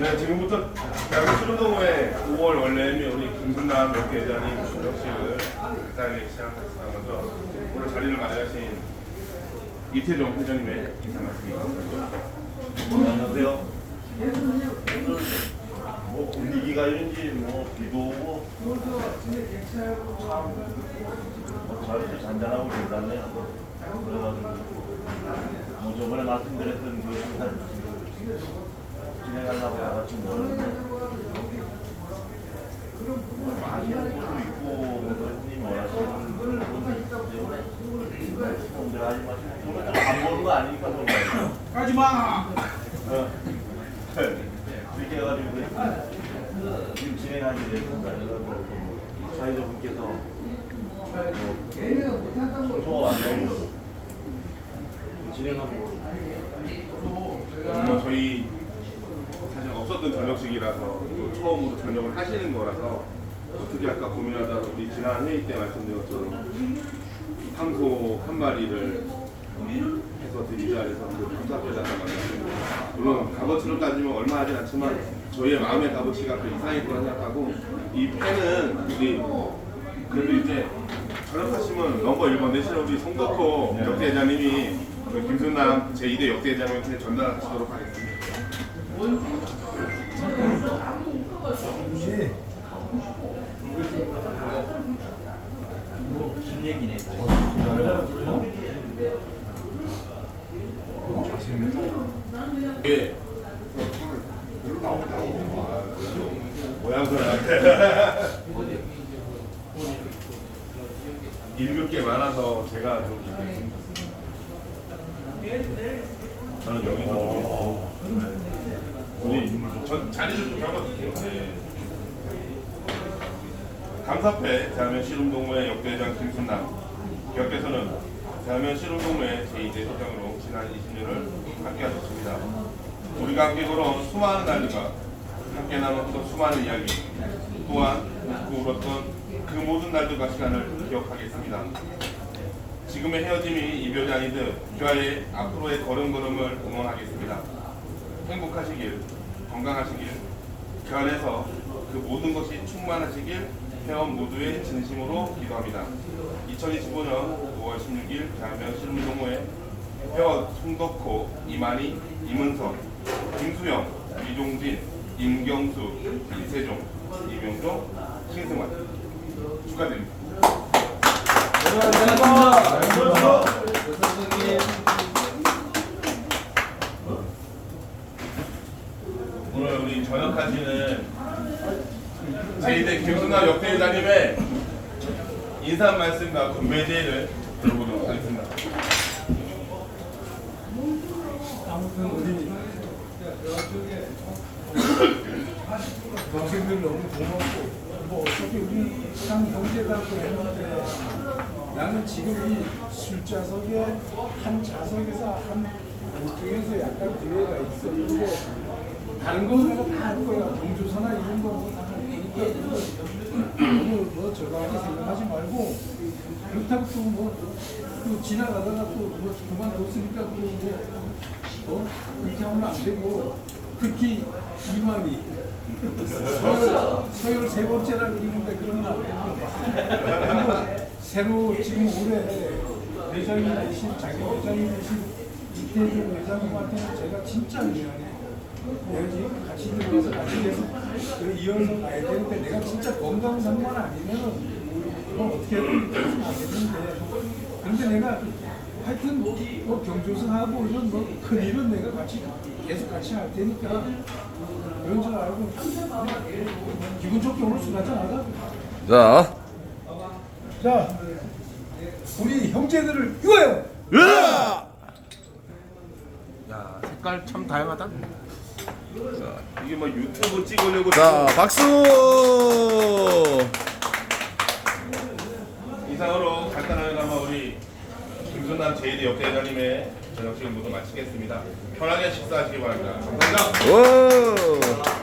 네, 지금부터 대학교 수련동호회 5월 원래미 우리 김순남 명예회장님 졸업식을 간단하게 시작하겠습니다. 먼저 오늘 자리를 마련하신 이태종 회장님의 인사 말씀입니다. 안녕하세요. 뭐 분위기가 이런지 뭐 비도 오고 참 자리도 잔잔하고 괜찮네요. 그래가지고 뭐 저번에 말씀드렸던 그 가지 마! 이렇게 해가지고 지금 진행하게 사회자 분께서 저 안내로 진행하고 뭐 저희 사실 없었던 저녁식이라서 또 처음으로 저녁을 하시는 거라서 어떻게 할까 고민하다가 우리 지난 회의 때 것처럼 황소 한 마리를 해서 드리자 해서 그 감사패에다가. 물론 값어치로 따지면 얼마 하진 않지만 저희의 마음의 값어치가 그 이상일 거라 생각하고 이 펜은 우리 그래도 이제 전역하시면 넘버 1번 대신 우리 송덕호 역대회장님이 그 김순남 제2대 역대회장님한테 전달하시도록 하겠습니다. 예. 읽을 게 많아서 제가 좀 저는 여기서 좀 우리 전 자리 좀 잡아주세요. 네. 감사패 대한면 실운동회 역대장 김순남 께서는 대한면 실운동회 제2대 회장으로 지난 20년을 함께 하셨습니다. 우리가 함께 걸어온 수많은 날들과 함께 나눴던 수많은 이야기 또한 웃고 울었던 그 모든 날들과 시간을 기억하겠습니다. 지금의 헤어짐이 이별이 아니듯 귀하의 앞으로의 걸음걸음을 응원하겠습니다. 행복하시길, 건강하시길, 그 안에서 그 모든 것이 충만하시길 회원 모두의 진심으로 기도합니다. 2025년 5월 16일 대한민국 실무동호회 회원 송덕호, 이만희, 임은석, 김수영, 이종진, 임경수, 이세종, 이명종, 신승환 축하드립니다. 오늘 우리 전역하시는 제2대 김순남 역대회장님의 인사 말씀과 건배제를 들어보도록 하겠습니다. 아무튼 우리 동생들 너무 고맙고 뭐 어차피 우리 참 형제라고 했는데 나는 지금 이 술자석에 한 자석에서 한 이쪽에서 약간 기회가 있어 근데 다른 거 내가 다할 거야 동조사나 이런 거다 하니까 너무 뭐 저거하게 생각하지 말고 그렇다고 또뭐 또 지나가다가 또뭐 그만뒀으니까 또뭐 어? 그렇게 하면 안 되고 특히 이만희 서열, 세 번째라 그러는데 안 되고 새로 지금 올해 회장이 되신 자기 회장이 되신 이태준 회장님한테는 제가 진짜 미안해요. 내가 지금 같이 들어가서 같이 해서? 그래 이어서 가야 되는데 내가 진짜 건강상만 아니면 뭐 어떻게 해도 되겠는데. 근데 내가 하여튼 뭐 경조사하고 이런 뭐 큰일은 내가 같이 계속 같이 할 테니까 그런 줄 알고 기분 좋게 오늘 술 하자. 자, 자 우리 형제들을 이거요 야 색깔 참 다양하다. 이게 뭐 유튜브 찍으려고 자, 박수! 이상으로 간단하게 가면 우리 김순남 제2대 역대회장님의 저녁식을 모두 마치겠습니다. 편하게 식사하시기 바랍니다. 감사합니다. 오!